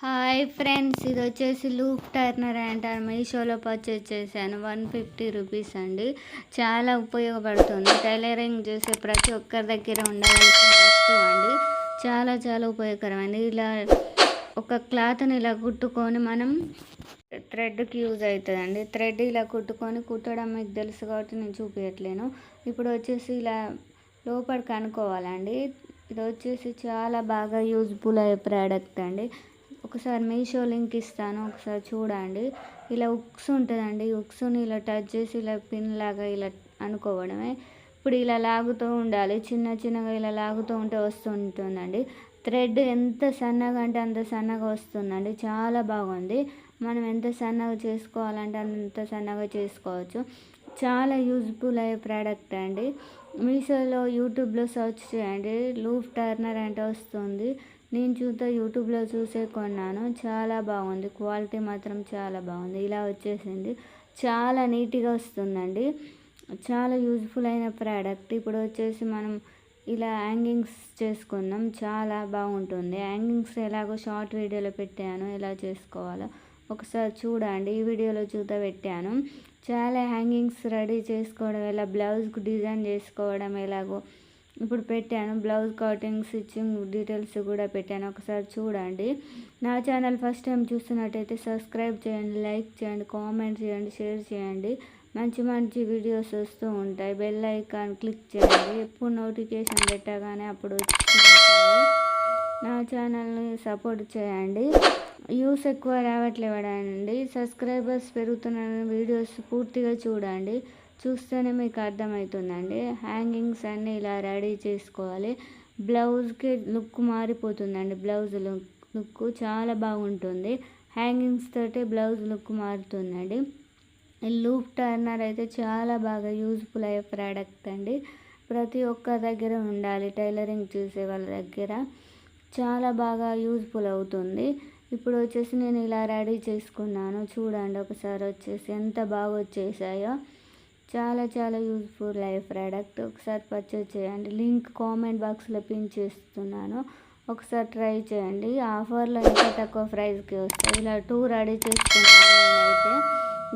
Hi friends ఇది వచ్చేసి loop turner and మీషోలో పర్చేజ్ చేశాను. వన్ ఫిఫ్టీ రూపీస్ అండి. చాలా ఉపయోగపడుతుంది. టైలరింగ్ చేసే ప్రతి ఒక్కరి దగ్గర ఉండవలసిన వస్తువు అండి. చాలా చాలా ఉపయోగకరమైనది ఇలా ఒక క్లాత్ని ఇలా కుట్టుకొని మనం థ్రెడ్కి యూజ్ అవుతుందండి. థ్రెడ్ ఇలా కుట్టుకొని కుట్టడం మీకు తెలుసు కాబట్టి నేను చూపించట్లేను ఇప్పుడు వచ్చేసి ఇలా లోపలికి అనుకోవాలండి ఇది వచ్చేసి చాలా బాగా యూజ్ఫుల్ అయ్యే ప్రోడక్ట్ అండి. ఒకసారి మీషో లింక్ ఇస్తాను ఒకసారి చూడండి. ఇలా ఉక్స్ ఉంటుందండి ఉక్స్ని ఇలా టచ్ చేసి ఇలా పిన్ లాగా ఇలా అనుకోవడమే. ఇప్పుడు ఇలా లాగుతూ ఉండాలి చిన్న చిన్నగా ఇలా లాగుతూ ఉంటే వస్తుంటుందండి. థ్రెడ్ ఎంత సన్నగా అంటే అంత సన్నగా వస్తుందండి చాలా బాగుంది. మనం ఎంత సన్నగా చేసుకోవాలంటే అంత సన్నగా చేసుకోవచ్చు. చాలా యూజ్ఫుల్ అయ్యే ప్రోడక్ట్ అండి. మీషోలో యూట్యూబ్లో సెర్చ్ చేయండి. లూఫ్ టర్నర్ అంటే వస్తుంది. నేను చూస్తే యూట్యూబ్లో చూసే కొన్నాను. చాలా బాగుంది. క్వాలిటీ మాత్రం చాలా బాగుంది. ఇలా వచ్చేసింది. చాలా నీట్గా వస్తుందండి. చాలా యూజ్ఫుల్ అయిన ప్రోడక్ట్. ఇప్పుడు వచ్చేసి మనం ఇలా హ్యాంగింగ్స్ చేసుకుందాం. చాలా బాగుంటుంది. హ్యాంగింగ్స్ ఎలాగో షార్ట్ వీడియోలో పెట్టాను. ఎలా చేసుకోవాలో. ఒకసారి చూడండి. ఈ వీడియోలో చూత పెట్టాను. చాలా హ్యాంగింగ్స్ రెడీ చేసుకోవడం ఎలా బ్లౌజ్కి డిజైన్ చేసుకోవడం ఎలాగో ఇప్పుడు పెట్టాను. బ్లౌజ్ కటింగ్ స్టిచ్చింగ్ డీటెయిల్స్ కూడా పెట్టాను. ఒకసారి చూడండి. నా ఛానల్ ఫస్ట్ టైం చూస్తున్నట్టయితే సబ్స్క్రైబ్ చేయండి లైక్ చేయండి కామెంట్ చేయండి షేర్ చేయండి. మంచి మంచి వీడియోస్ వస్తూ ఉంటాయి. బెల్ ఐకాన్ క్లిక్ చేయండి. ఎప్పుడు నోటిఫికేషన్ పెట్టగానే అప్పుడు నా ఛానల్ని సపోర్ట్ చేయండి. యూస్ ఎక్కువ రావట్లేవడండి. సబ్స్క్రైబర్స్ పెరుగుతున్న వీడియోస్ పూర్తిగా చూడండి. చూస్తేనే మీకు అర్థమవుతుందండి. హ్యాంగింగ్స్ అన్నీ ఇలా రెడీ చేసుకోవాలి. బ్లౌజ్కి లుక్ మారిపోతుందండి. బ్లౌజ్ లుక్ లుక్ చాలా బాగుంటుంది. హ్యాంగింగ్స్ తోటి బ్లౌజ్ లుక్ మారుతుందండి. లూప్ టర్నర్ అయితే చాలా బాగా యూజ్ఫుల్ అయ్యే ప్రోడక్ట్ అండి. ప్రతి ఒక్క దగ్గర ఉండాలి. టైలరింగ్ చూసే వాళ్ళ దగ్గర. చాలా బాగా యూజ్ఫుల్ అవుతుంది. ఇప్పుడు వచ్చేసి నేను ఇలా రెడీ చేసుకున్నాను. చూడండి ఒకసారి వచ్చేసి ఎంత బాగా వచ్చేసాయో. చాలా చాలా యూజ్ఫుల్ లైఫ్ ప్రోడక్ట్. ఒకసారి పర్చేజ్ చేయండి. లింక్ కామెంట్ బాక్స్లో పిన్ చేస్తున్నాను. ఒకసారి ట్రై చేయండి. ఆఫర్లో ఇంకా తక్కువ ప్రైస్కి వస్తాయి. ఇలా టూ రెడీ చేసుకున్నాను నేనైతే.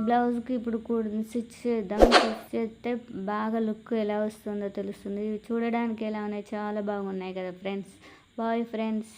బ్లౌజ్కి ఇప్పుడు కూడా స్టిచ్ చేద్దాం. స్టిచ్ చేస్తే బాగా లుక్ ఎలా వస్తుందో తెలుస్తుంది. ఇవి చూడడానికి ఎలా ఉన్నాయి? చాలా బాగున్నాయి కదా ఫ్రెండ్స్. Bye friends.